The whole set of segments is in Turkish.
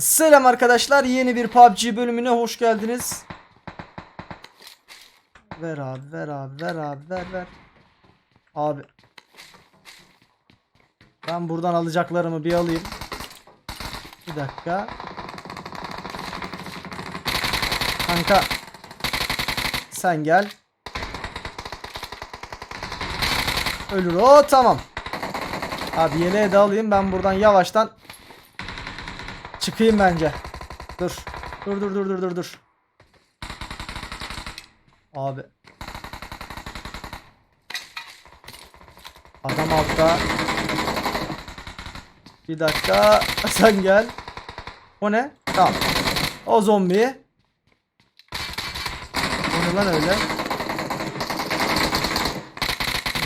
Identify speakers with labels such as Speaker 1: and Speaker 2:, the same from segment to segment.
Speaker 1: Selam arkadaşlar yeni bir PUBG bölümüne hoş geldiniz. Ver abi ver abi ver abi ver ver. Abi. Ben buradan alacaklarımı bir alayım. Bir dakika. Kanka. Sen gel. Ölür o tamam. Abi yeleği de alayım ben buradan yavaştan Çıkayım bence. Dur. Dur dur dur dur dur dur. Abi. Adam altta. Bir dakika. Sen gel. O ne? Tamam. O zombi. O ne lan öyle?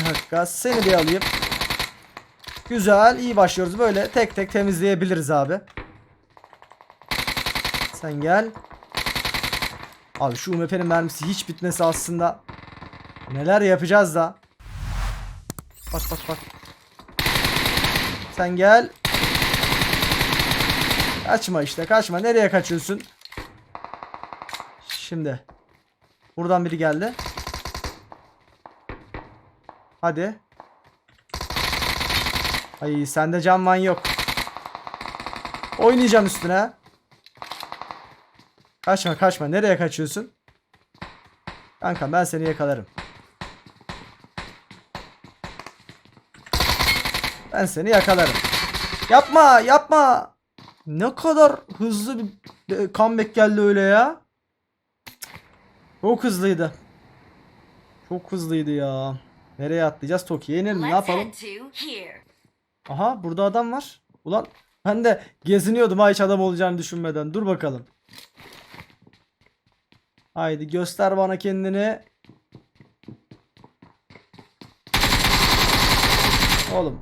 Speaker 1: Bir dakika. Seni bir alayım. Güzel. iyi başlıyoruz. Böyle tek tek temizleyebiliriz abi. Sen gel. Abi şu UMP'nin mermisi hiç bitmesi aslında. Neler yapacağız da. Bak bak bak. Sen gel. Kaçma işte kaçma. Nereye kaçıyorsun? Şimdi. Buradan biri geldi. Hadi. Ay sende can man yok. Oynayacağım üstüne. Kaçma kaçma. Nereye kaçıyorsun? Kanka ben seni yakalarım. Ben seni yakalarım. Yapma yapma. Ne kadar hızlı bir comeback geldi öyle ya. Çok hızlıydı. Çok hızlıydı ya. Nereye atlayacağız? Tokyo'ya inelim. Ne yapalım? Aha burada adam var. Ulan ben de geziniyordum ha hiç adam olacağını düşünmeden. Dur bakalım. Haydi göster bana kendini. Oğlum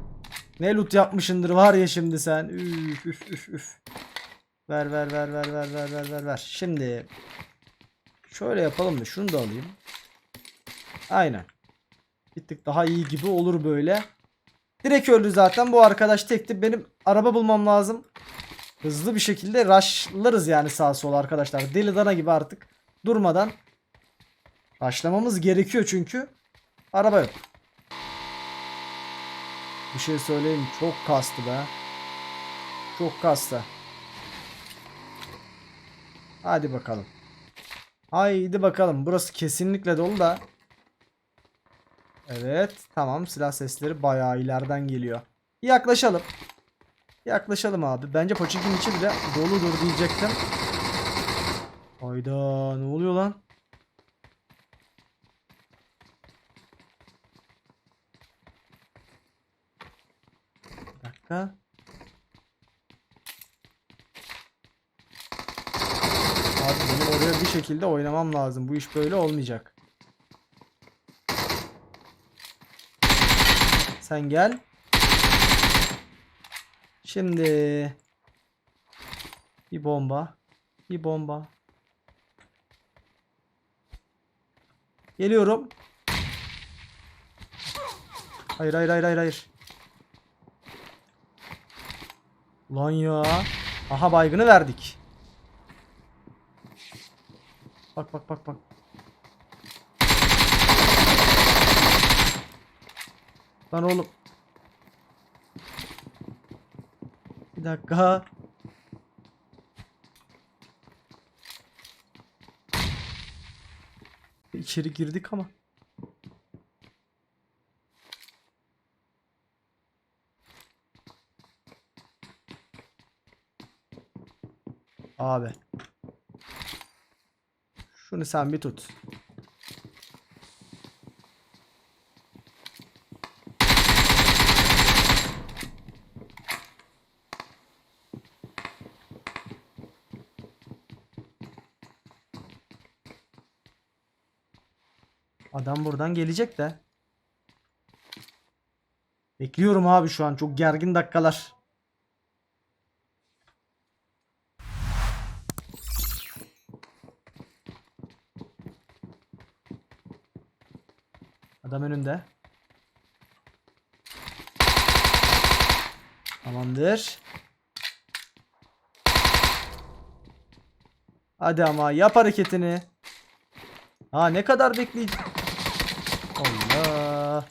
Speaker 1: ne loot yapmışındır var ya şimdi sen. Üf üf üf üf. Ver ver ver ver ver ver ver ver ver. Şimdi şöyle yapalım da şunu da alayım. Aynen. Bir tık daha iyi gibi olur böyle. Direkt öldü zaten. Bu arkadaş tekti. Benim araba bulmam lazım. Hızlı bir şekilde rushlarız yani sağa sola arkadaşlar. Deli dana gibi artık durmadan rushlamamız gerekiyor çünkü. Araba yok. Bir şey söyleyeyim. Çok kastı be. Çok kastı. Hadi bakalım. Haydi bakalım. Burası kesinlikle dolu da. Evet. Tamam. Silah sesleri bayağı ileriden geliyor. Yaklaşalım. Yaklaşalım abi. Bence Pochinki'nin içi bile doludur diyecektim. Hayda ne oluyor lan? Bir dakika. Abi benim oraya bir şekilde oynamam lazım. Bu iş böyle olmayacak. Sen gel. Şimdi bir bomba. Bir bomba. Geliyorum. Hayır hayır hayır hayır hayır. Lan ya. Aha baygını verdik. Bak bak bak bak. Lan oğlum. Bir dakika. İçeri girdik ama. Abi. Şunu sen bir tut. Adam buradan gelecek de. Bekliyorum abi şu an. Çok gergin dakikalar. Adam önünde. Tamamdır. Hadi ama yap hareketini. Ha ne kadar bekleyeceğim. Allah.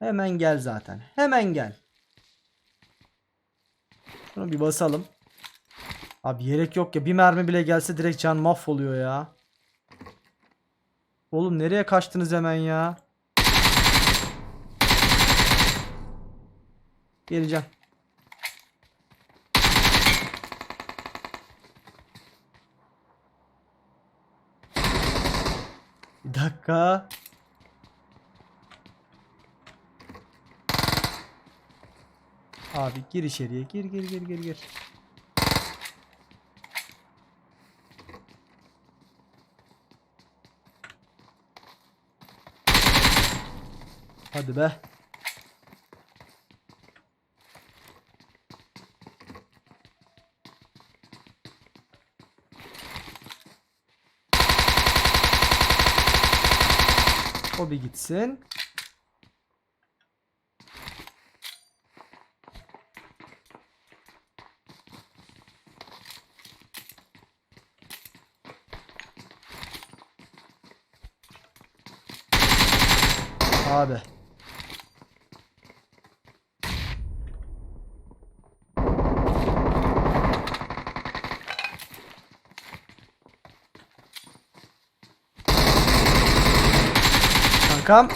Speaker 1: Hemen gel zaten. Hemen gel. Şunu bir basalım. Abi yelek yok ya. Bir mermi bile gelse direkt can mahvoluyor ya. Oğlum nereye kaçtınız hemen ya? Geleceğim. Bir dakika. Abi gir içeriye. Gir gir gir gir gir. Hadi be. O bir gitsin. Abi. Kankam.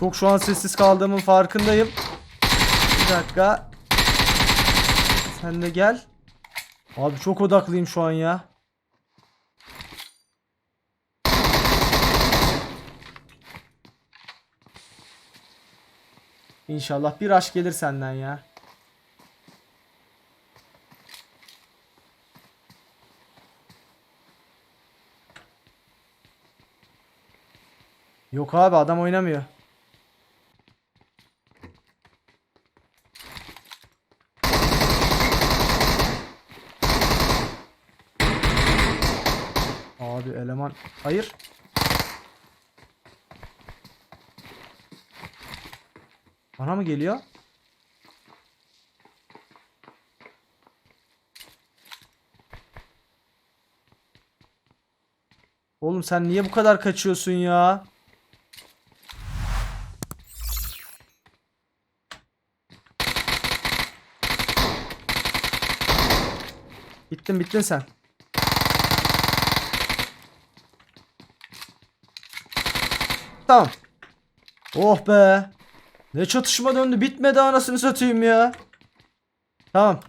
Speaker 1: Çok şu an sessiz kaldığımın farkındayım. Bir dakika. Sen de gel. Abi çok odaklıyım şu an ya. İnşallah bir aşk gelir senden ya. Yok abi adam oynamıyor. Abi eleman. Hayır. Bana mı geliyor? Oğlum sen niye bu kadar kaçıyorsun ya? Bittin bittin sen. Tamam. Oh be. Ne çatışma döndü. Bitmedi anasını satayım ya. Tamam.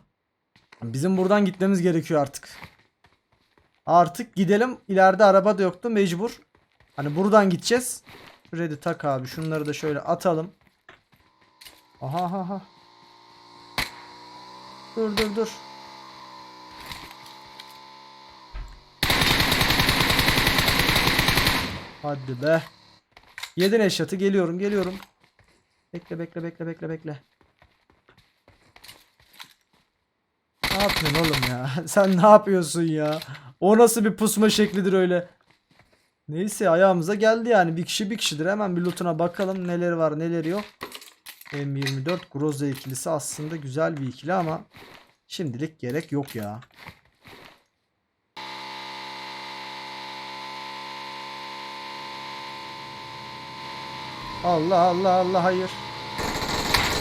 Speaker 1: Bizim buradan gitmemiz gerekiyor artık. Artık gidelim. İleride araba da yoktu. Mecbur. Hani buradan gideceğiz. Şurayı da tak abi. Şunları da şöyle atalım. Aha aha aha. Dur dur dur. Hadi be. Yedin eşyatı. Geliyorum geliyorum. Bekle bekle bekle bekle bekle. Ne yapıyorsun oğlum ya? Sen ne yapıyorsun ya? O nasıl bir pusma şeklidir öyle? Neyse ayağımıza geldi yani. Bir kişi bir kişidir. Hemen bir lootuna bakalım neleri var neleri yok. M24 Groza ikilisi aslında güzel bir ikili ama şimdilik gerek yok ya. Allah Allah Allah hayır.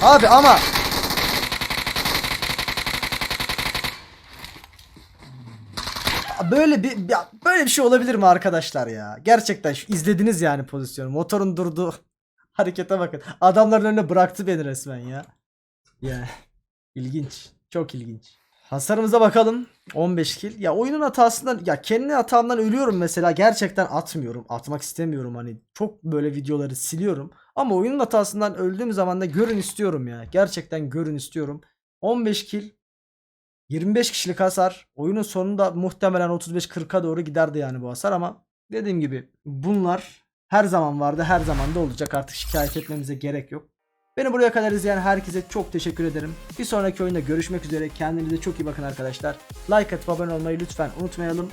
Speaker 1: Abi ama böyle bir böyle bir şey olabilir mi arkadaşlar ya? Gerçekten şu izlediniz yani pozisyonu. Motorun durduğu harekete bakın. Adamların önüne bıraktı beni resmen ya. Ya ilginç. Çok ilginç. Hasarımıza bakalım. 15 kill. Ya oyunun hatasından ya kendi hatamdan ölüyorum mesela. Gerçekten atmıyorum. Atmak istemiyorum hani. Çok böyle videoları siliyorum. Ama oyunun hatasından öldüğüm zaman da görün istiyorum ya. Gerçekten görün istiyorum. 15 kill 25 kişilik hasar. Oyunun sonunda muhtemelen 35-40'a doğru giderdi yani bu hasar ama dediğim gibi bunlar her zaman vardı, her zaman da olacak. Artık şikayet etmemize gerek yok. Beni buraya kadar izleyen herkese çok teşekkür ederim. Bir sonraki oyunda görüşmek üzere. Kendinize çok iyi bakın arkadaşlar. Like atıp abone olmayı lütfen unutmayalım.